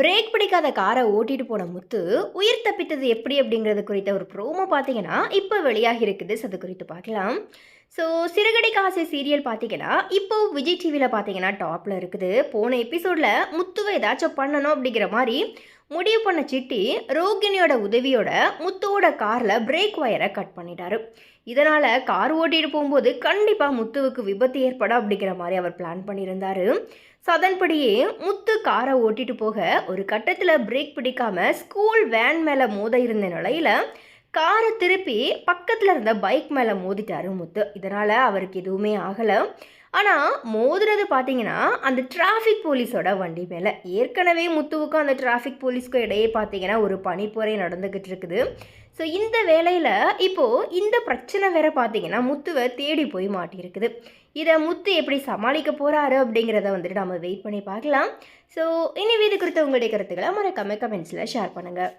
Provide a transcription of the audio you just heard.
Break பிடிக்காத காரை ஓட்டிட்டு போன முத்து உயிர் தப்பித்தது எப்படி அப்படிங்கிறது குறித்த ஒரு ப்ரோமோ பார்த்தீங்கன்னா இப்போ வெளியாகி இருக்குது. அது குறித்து பார்க்கலாம். ஸோ சிறுகடை காசை சீரியல் பார்த்தீங்கன்னா இப்போ விஜய் டிவியில் பார்த்தீங்கன்னா டாப்பில் இருக்குது. போன எபிசோடில் முத்துவை ஏதாச்சும் பண்ணணும் அப்படிங்கிற மாதிரி முடிவு பண்ண சிட்டி ரோகிணியோட உதவியோட முத்துவோட காரில் பிரேக் ஒயரை கட் பண்ணிட்டாரு. இதனால் கார் ஓட்டிட்டு போகும்போது கண்டிப்பாக முத்துவுக்கு விபத்து ஏற்பட அப்படிங்கிற மாதிரி அவர் பிளான் பண்ணியிருந்தாரு. ஸோ அதன்படியே முத்து காரை ஓட்டிட்டு போக ஒரு கட்டத்தில் பிரேக் பிடிக்காம ஸ்கூல் வேன் மேலே மோத இருந்த நிலையில் காரை திருப்பி பக்கத்தில் இருந்த பைக் மேலே மோதிட்டாரு முத்து. இதனால் அவருக்கு எதுவுமே ஆகலை. ஆனால் மோதுறது பார்த்தீங்கன்னா அந்த டிராஃபிக் போலீஸோட வண்டி மேலே. ஏற்கனவே முத்துவுக்கும் அந்த டிராஃபிக் போலீஸ்க்கும் இடையே பார்த்தீங்கன்னா ஒரு பனிப்புரை நடந்துக்கிட்டு இருக்குது. ஸோ இந்த வேலையில் இப்போது இந்த பிரச்சனை வேற பார்த்தீங்கன்னா முத்துவை தேடி போய் மாட்டியிருக்குது. இதை முத்து எப்படி சமாளிக்க போகிறாரு அப்படிங்கிறத வந்துட்டு நம்ம வெயிட் பண்ணி பார்க்கலாம். ஸோ இனி வீடு குறித்த உங்களுடைய கருத்துக்களை மறக்காம கமெண்ட்ஸில் ஷேர் பண்ணுங்கள்